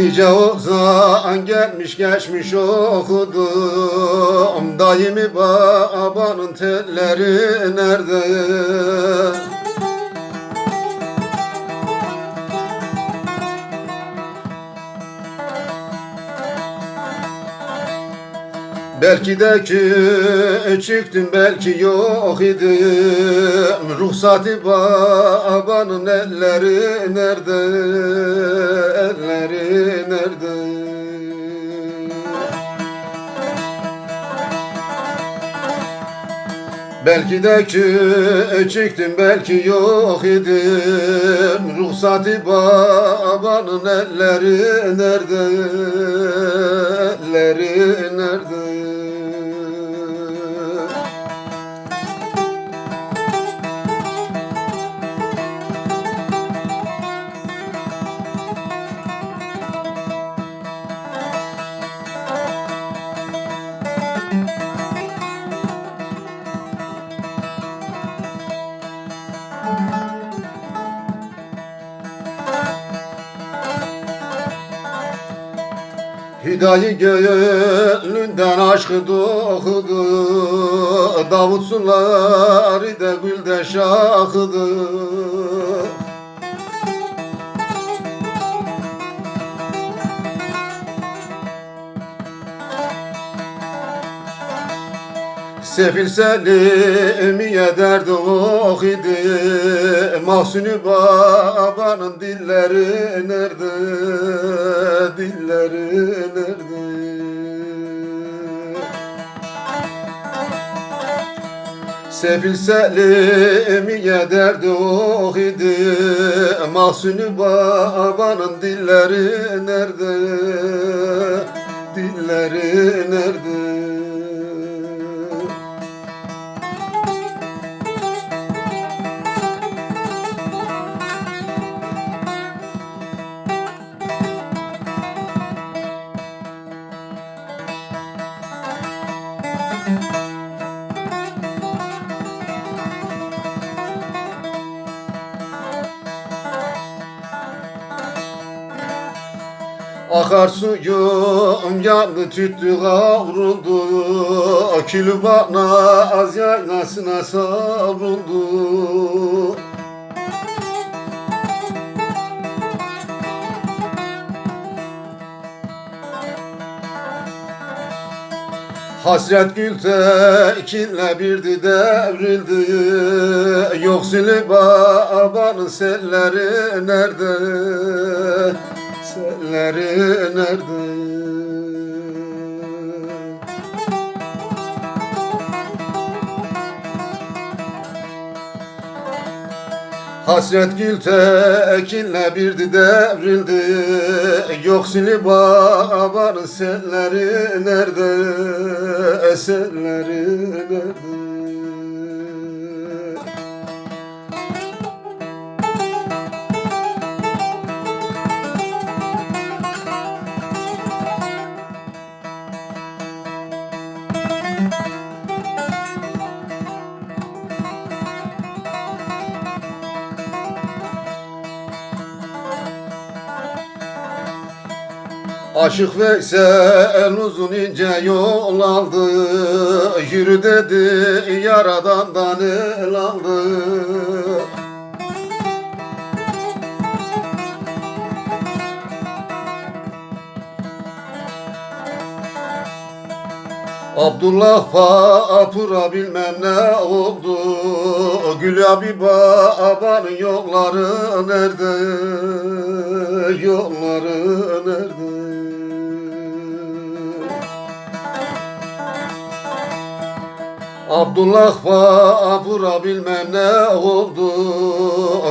Nice ozan gelmiş geçmiş okudum Daimi babanın telleri nerede? Belki de küçüktüm belki yok idim Ruhsati babanın elleri nerede? Elleri nerede? Belki de küçüktüm belki yok idim Ruhsati babanın elleri nerede? Elleri nerede Hüdayi gönlünden aşkı dokudu. Davut suları da gülde şahıdı. Sefil Selimiye derdi ok idi. Mahsuni babanın dilleri nerede? Dilleri nerede Sefil Selimiye derdi ok idi. Mahsuni babanın dilleri nerede? Dilleri nerede Akarsuyum yandı tüttü kavruldu. Külü bana az yaylasına savruldu. Hasret gül tekinle birdi devrildi. Yoksul babanın selleri nerede? Selleri nerede? Hasret gül tekinle birdi devrildi Yoksul babanın selleri nerede? Eserleri Aşık Veysel uzun ince yol aldı Yürü dedi yaradandan el aldı Abdullah Papura bilmem ne oldu. Gül abi babanın yolları nerede? Yolları nerede Abdullah Papura bilmem ne oldu.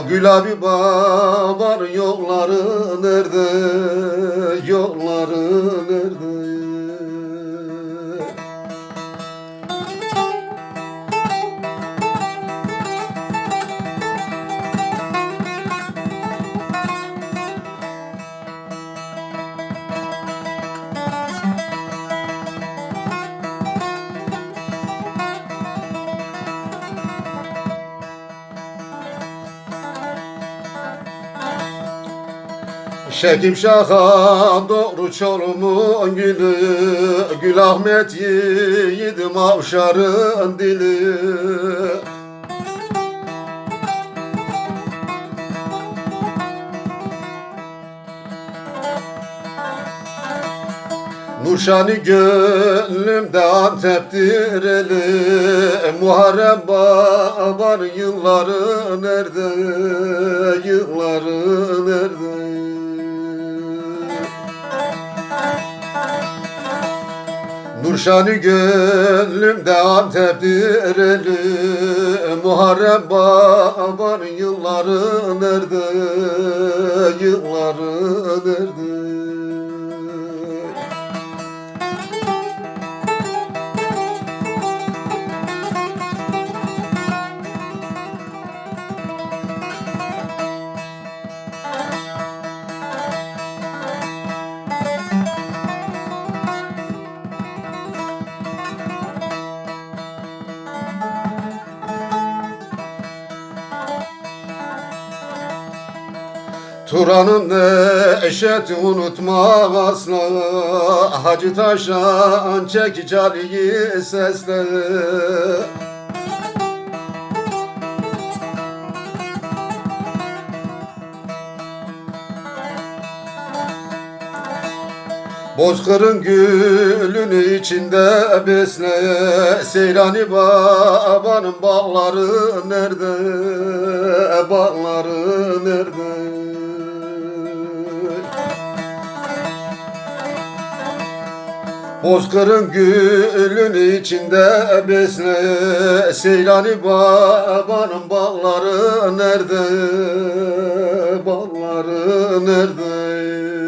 Gül abi babanın yolları nerede Şekim Şah'a doğru Çorum'un gülü Gül Ahmet yiğidim avşarın dili. Nurşani gönlümde Antep'tir eli Muharrem babar yılları nerede Yılları nerede Nurşani gönlümde Antep'tir eli Muharrem babar yılları nerede? Yılları nerede Turan'ın eşeti unutmak asla. Hacı Taşan çekiç Ali'yi sesle. Bozkırın gülünü içinde besle. Seyrani babanın bağları nerede? Bağları nerede Bozkırın gülünü içinde besle Seyrani babanın bağları nerede? Bağları nerede